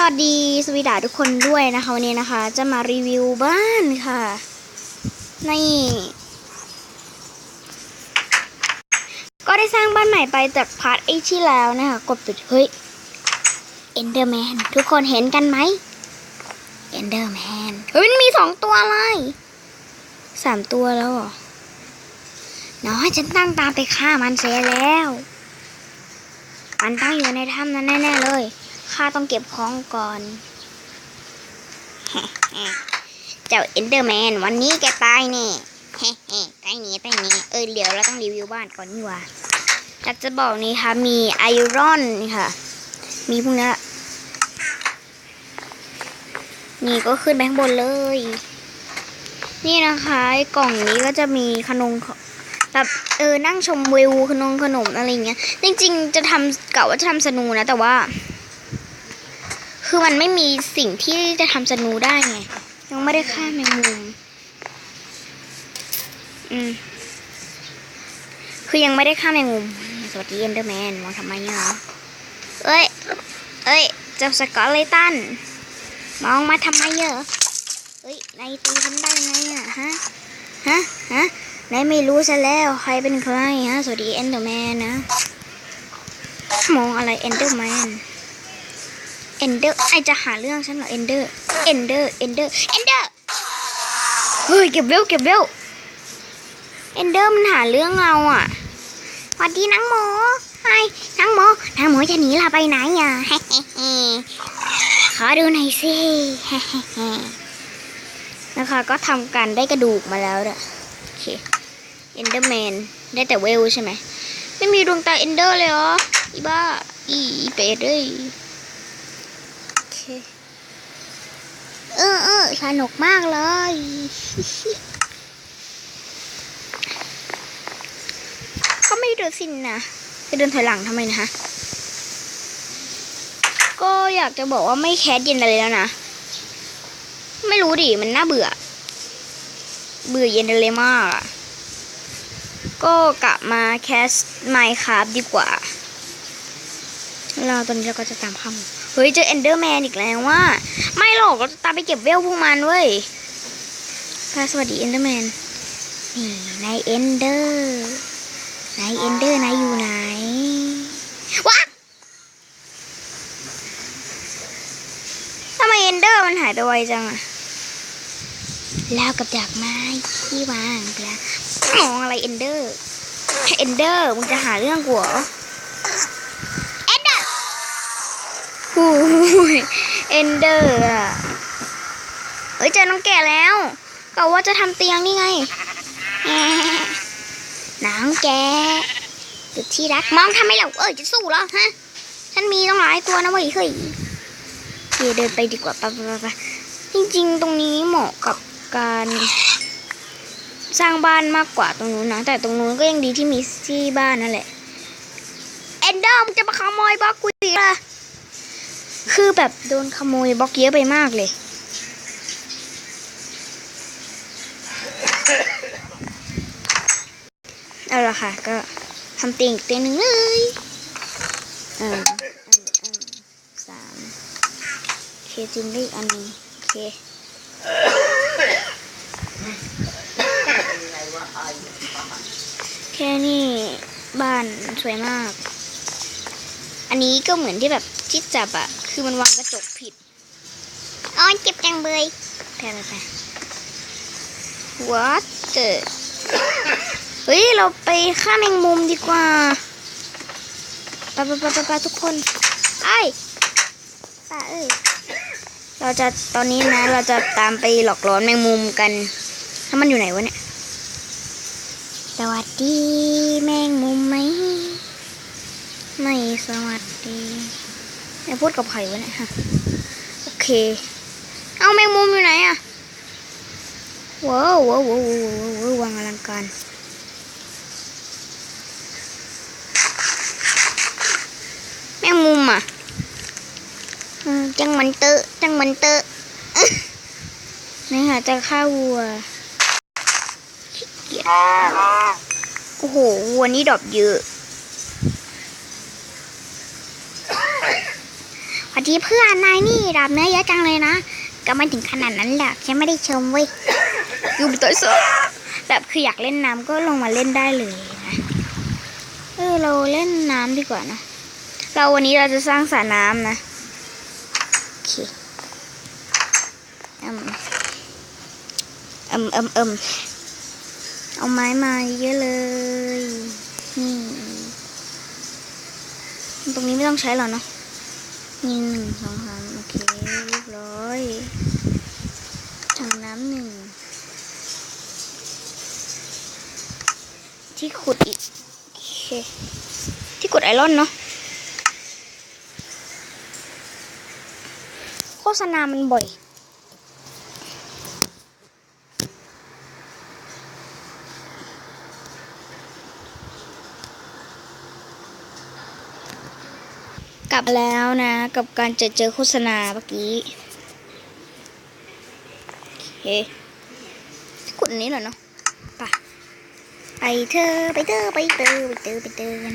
สวัสดีสวีดาทุกคนด้วยนะคะวันนี้นะคะ จะมารีวิวบ้านค่ะนี่ก็ได้สร้างบ้านใหม่ไปจากพาร์ทไอที่แล้วนะคะกดปิดเฮ้ยเอนเดอร์แมนทุกคนเห็นกันไหมเอนเดอร์แมนเฮ้ยมันมีสองตัวเลยสามตัวแล้วเหรอน้อยฉันตั้งตามไปฆ่ามันเสียแล้ว มันตั้งอยู่ในถ้ำนั้นแน่ๆเลย ข้าต้องเก็บของก่อน เจ้าเอนเดอร์แมนวันนี้แกตายแน่เฮ้เฮ้ตายนี้ตายนี้เออเดี๋ยวเราต้องรีวิวบ้านก่อนนี่ว่าอยากจะบอกนี่ค่ะ มีไอรอนค่ะ มีพวกนี้นี่ก็ขึ้นไปข้างบนเลย นี่นะคะไอ้กล่องนี้ก็จะมีขนมแบบเออนั่งชมวิวขนมขนมอะไรเงี้ย จริง ๆ จะทำกะว่าจะทำสนูนะแต่ว่า คือมันไม่มีสิ่งที่จะทำสนูได้ไง ยังไม่ได้ฆ่าแมงมุม อืม คือยังไม่ได้ฆ่าแมงมุม สวัสดีเอ็นเดอร์แมนมองทำไมเนี่ยเหรอเอ้ย เอ้ยเจ้าสกอตเลตัน มองมาทำไมเหรอเอ้ยนายตีฉันได้ไงอะฮะ ฮะ ฮะนายไม่รู้ซะแล้วใครเป็นใครฮะ สวัสดีเอ็นเดอร์แมนนะ มองอะไรเอ็นเดอร์แมน เอนเดอร์ไอจะหาเรื่องฉันเหรอเอนเดอร์เอนเดอร์เอนเดอร์เอนเดอร์เฮ้ยเก็บเร็วเก็บเร็วเอนเดอร์มันหาเรื่องเราอะสวัสดีนังหมอไอ้นังหมอนังหมอจะหนีเราไปไหนอะขอดูหน่อยสินะคะก็ทำการได้กระดูกมาแล้วเด้อโอเคเอนเดอร์แมนได้แต่เวลใช่ไหมไม่มีดวงตาเอนเดอร์เลยเหรออีบ้าอีเป็ดเอ้ย เออเออสนุกมากเลยเขาไม่เดินสินนะจะเดินถอยหลังทำไมนะคะก็อยากจะบอกว่าไม่แคสเย็นอะไรแล้วนะ ไม่รู้ดิ มันน่าเบื่อ เบื่อเย็นเลยมากอะก็กลับมาแคสไมค์ครับดีกว่า เราตอนนี้เราก็จะตามคำ เฮ้ยเจอเอนเดอร์แมนอีกแล้วว่า ไม่หรอกเราตามไปเก็บเวลพวกมันเว้ยค่ะสวัสดีเอนเดอร์แมน นี่นายเอนเดอร์นายเอนเดอร์นายอยู่ไหนว้าทำไมเอนเดอร์มันหายไปไวจังอะแล้วกับดากไม้ที่วางไปแล้วมองอะไรเอนเดอร์ เอนเดอร์มึงจะหาเรื่องกูเหรอ หูยเอนเดอร์อะ เฮ้ยเจอน้องแก่แล้วก็ว่าจะทำเตียงนี่ไงน้องแกจุดที่รักมองทำไมเราเอ้ยจะสู้เหรอฮะ ฉันมีต้องหลายตัวนะเว้ยเฮ้ยเดินไปดีกว่าปะปะปะปจริงๆ ตรงนี้เหมาะกับการสร้างบ้านมากกว่าตรงนู้นนะ แต่ตรงนู้นก็ยังดีที่มีที่บ้านนั่นแหละ เอนเดอร์มึงจะมาขโมยบล็อกกูอีกเหรอ คือแบบโดนขโมยบล็อกเยอะไปมากเลย เอาละค่ะ ก็ทำเตียงอีกเตียงหนึ่งเลยเออสามโอเคจริงได้อีกอันนึงโอเคแค่นี้บ้านสวยมาก อันนี้ก็เหมือนที่แบบที่จับอะ คือมันวางกระจกผิดอ๋อเจ็บจังเบยไปไปไป what the เฮ้ย เราไปฆ่าแมงมุมดีกว่าไปไปไปไปไปทุกคนไอ้ป้าเอ้ยเราจะตอนนี้นะเราจะตามไปหลอกหลอนแมงมุมกัน ถ้ามันอยู่ไหนวะเนี่ย สวัสดีแมงมุมไหม ไม่สวัสดี ไม่พูดกับใครวะเนี่ยฮะโอเค เอาแมงมุมอยู่ไหนอะว้าวว้าวว้าวว้าววาววางอลังการแมงมุมอะจังมันเตอะจังมันเตอะนี่ค่ะจะฆ่าวัวโอ้โหวัวนี่ดอกเยอะ อดีเพื่อนนายนี่ดาบเนื้อเยอะจังเลยนะ ก็ไม่ถึงขนาดนั้นแหละฉันไม่ได้ชมเว้ยอยู่บนตัวโซแบบคืออยากเล่นน้ำก็ลงมาเล่นได้เลยนะเออเราเล่นน้ำดีกว่านะ เราวันนี้เราจะสร้างสระน้ำนะโอเคอืมอืมอืมอืมเอาไม้มาเยอะเลยนี่ตรงนี้ไม่ต้องใช้หรอเนาะ นี่หนึ่งสองสามโอเคเรียบร้อยถังน้ำหนึ่งที่ขุดอีกโอเคที่กดไอรอนเนาะโฆษณามันบ่อย ลับแล้วนะ กับการเจอเจอโฆษณาเมื่อกี้โอเคกดนี้เหรอเนาะไปไปเธอไปเธอไปเธอไปเธอไปเธอกัน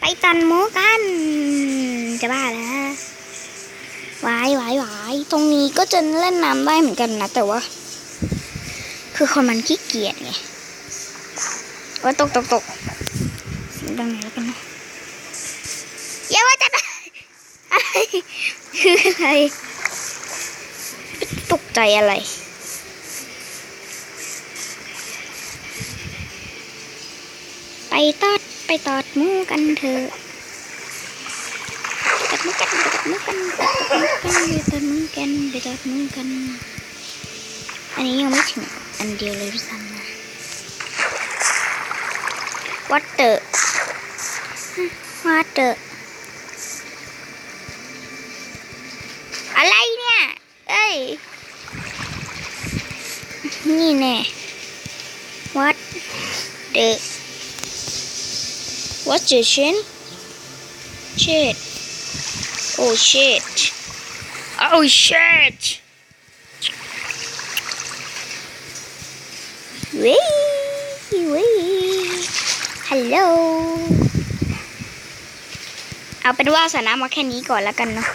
ไปตันหมูกัน จะบ้าแล้ววายวายวายตรงนี้ก็จะเล่นน้ำได้เหมือนกันนะ แต่ว่า คือคนมันขี้เกียจไงว่าตกตกตกสีดังไหนแล้วกันเนาะ อย่าว่าจะอะไรคืออะไรตกใจอะไรไปตอดไปตอดมูกันเถอะตัดมูกันตัดมูกันตัดมูกันไปตอดมูกันไปตอดมูกัน อันนี้ยังไม่ถึงอันเดียวเลยพี่ซันนะวัดเตอร์วัดเตอร์ อะไรเนี่ย เอ้ย นี่แน่ what the what the shit shit oh shit oh shit เว้ยเว้ยฮัลโหล เอาเป็นว่าสระน้ำมาแค่นี้ก่อนแล้วกันเนาะ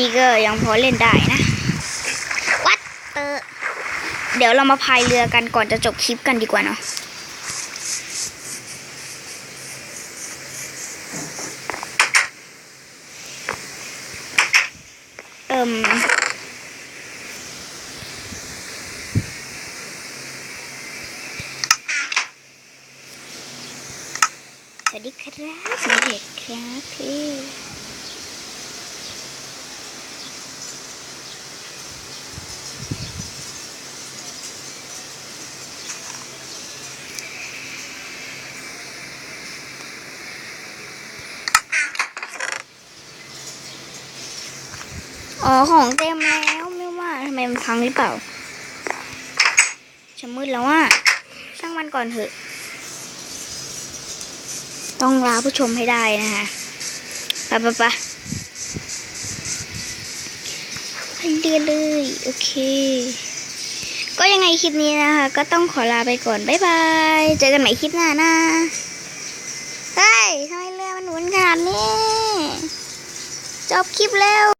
นี้ก็ยังพอเล่นได้นะวัดเตอเดี๋ยวเรามาพายเรือกันก่อนจะจบคลิปกันดีกว่าเนาะเอิ่มสวัสดีครับสวัสดีครับพี่ อ๋อของเต็มแล้วไม่ว่าทำไมมันพังหรือเปล่าจะมืดแล้วว่าช่างมันก่อนเถอะ ต้องลาผู้ชมให้ได้นะคะไปไปไปไปเรียเลย โอเค ก็ยังไงคลิปนี้นะคะ ก็ต้องขอลาไปก่อน บ๊ายบาย เจอกันใหม่คลิปหน้านะเฮ้ยทำไมเรือมันหมุนขนาดนี้ จบคลิปแล้ว